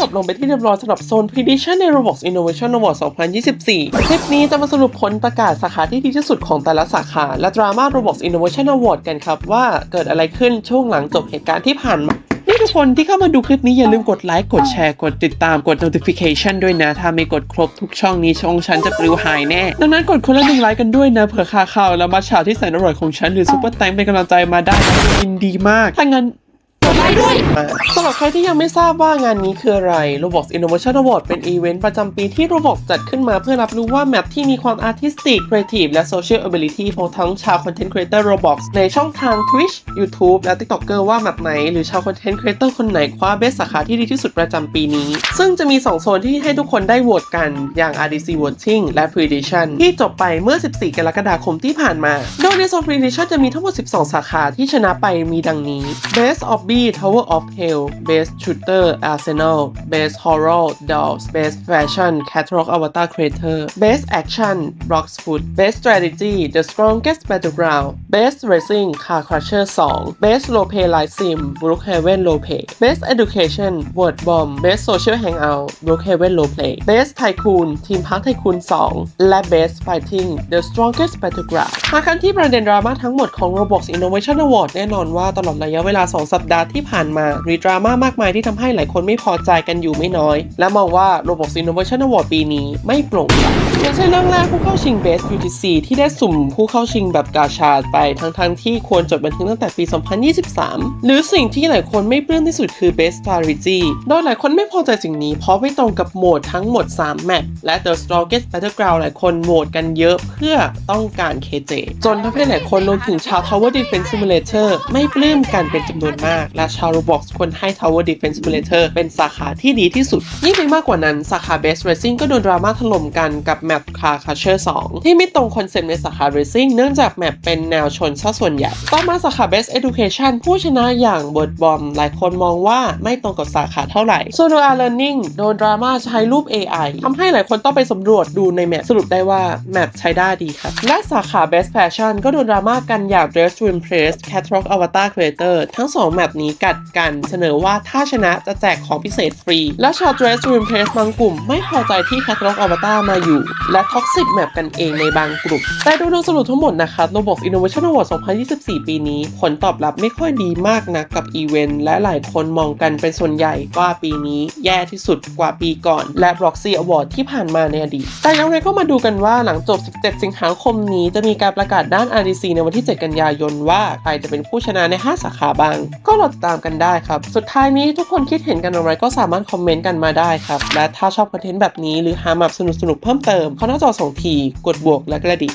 จบลงไปที่เรียบร้อยสำหรับโซน Prediction ใน Roblox Innovation Award 2024 คลิปนี้จะมาสรุปผลประกาศสาขาที่ดีที่สุดของแต่ละสาขา และดราม่า Roblox Innovation Award กันครับ ว่าเกิดอะไรขึ้นช่วงหลังจบเหตุการณ์ที่ผ่านมานี่ทุกคนที่เข้ามาดูคลิปนี้อย่าลืมกดไลค์ กดแชร์ กดติดตาม กด notification ด้วยนะ ถ้าไม่กดครบทุกช่องนี้ช่องฉันจะปลิวหายแน่ ดังนั้นกดคนละหนึ่งไลค์กันด้วยนะ เผื่อคาข่าวแล้วมาฉาที่แสนอร่อยของฉันหรือซุปเปอร์แตงเป็นกำลังใจมาได้นะยินดีมาก ถ้างั้น สำหรับใครที่ยังไม่ทราบว่างานนี้คืออะไร Roblox Innovation Award เป็นอีเวนต์ประจำปีที่ Roblox จัดขึ้นมาเพื่อรับรู้ว่าแมปที่มีความ Artistic Creative และ Social Ability ของทั้งชาว Content Creator Roblox ในช่องทาง Twitch YouTube และ TikToker ว่าแมปไหน หรือชาว Content Creator คนไหนคว้าเบสสาขาที่ดีที่สุดประจำปีนี้ ซึ่งจะมี 2 โซนที่ให้ทุกคนได้โหวตกันอย่าง RDC Voting และ Prediction ที่จบไปเมื่อ 14 กรกฎาคมที่ผ่านมา โดยในโซน Prediction จะมีทั้งหมด 12 สาขาที่ชนะไปมีดังนี้ Best of B Obby Tower of Hell Best Shooter Arsenal Best Horror Dolls Best Fashion Catalog Avatar Creator Best Action Rocks Food Best Strategy The Strongest Battleground Best Racing Car Crusher 2 Best Roleplay Live Sim Brookhaven Roleplay Best Education Word Bomb Best Social Hangout Brookhaven Roleplay Best Tycoon Team Park Tycoon 2และ Best Fighting The Strongest Battleground มากันที่ประเด็นดราม่าทั้งหมดของ Roblox Innovation Award แน่นอนว่าตลอดระยะเวลา 2 สัปดาห์ที่ผ่านมามีดราม่ามากมายที่ทำให้หลายคนไม่พอใจกันอยู่ไม่น้อย และมองว่า Roblox Innovation Award ปีนี้ไม่โปร่งใสอย่างเช่นเรื่องแรกผู้เข้าชิง Best UGC ที่ได้สุ่มผู้เข้าชิงแบบกาชาดไปทั้งๆที่ควรจดบันทึกตั้งแต่ปี 2023 หรือสิ่งที่หลายคนไม่ปลื้มที่สุดคือ Best Strategy โดยหลายคนไม่พอใจสิ่งนี้เพราะไม่ตรงกับโหมดทั้งหมด 3 แมปและ The Strongest Battleground หลายคนโหวตกันเยอะเพื่อต้องการ KJ จนทำให้หลายคนรวมถึงชาว Tower Defense Simulator ไม่ปลื้มกันเป็นจำนวนมากและชาว Roblox ควรให้ Tower Defense Simulator เป็นสาขาที่ดีที่สุด ยิ่งไปมากกว่านั้นสาขา Best Racing ก็โดนดราม่าถล่มกันกับแมป Car Crusher 2 ที่ไม่ตรงคอนเซ็ปต์ในสาขา Racing เนื่องจากแมปเป็นแนวชนซะส่วนใหญ่ ต่อมาสาขา Best Education ผู้ชนะอย่าง Word Bomb หลายคนมองว่าไม่ตรงกับสาขาเท่าไหร่ส่วน OR Learning โดนดราม่าใช้รูป AI ทำให้หลายคนต้องไปสำรวจดูในแมปสรุปได้ว่าแมปใช้ได้ดีครับ และสาขา Best Fashion ก็โดนดราม่ากันอย่าง Dress to Impress Catalog Avatar Creator ทั้งสองแมปนี้กัดกันเสนอว่าถ้าชนะจะแจกของพิเศษฟรี และชาว Dress to Impress บางกลุ่ม ไม่พอใจที่ Catalog Avatar มาอยู่ และท็อกซิ c แมปกันเองในบางกลุ่ม แต่โดยสรุปทั้งหมดนะคะ Roblox Innovation Award 2024 ปีนี้ ผลตอบรับไม่ค่อยดีมากนะกับอีเวนต์และหลายคนมองกันเป็นส่วนใหญ่ว่าปีนี้แย่ที่สุดกว่าปีก่อน และ Roxy Award ที่ผ่านมาในอดีต แต่อย่างไรก็มาดูกันว่าหลังจบ 17 สิงหาคมนี้จะมีการประกาศด้าน RDC ในวันที่ 7 กันยายนว่าใครจะเป็นผู้ชนะใน 5 สาขาบ้าง ก็รอตามกันได้ครับ สุดท้ายนี้ทุกคนคิดเห็นกันอะไรก็สามารถคอมเมนต์กันมาได้ครับ และถ้าชอบคอนเทนต์แบบนี้หรือหามับสนุกๆเพิ่มเติมเขาหน้าจอส่งที กดบวกและกระดิ่ง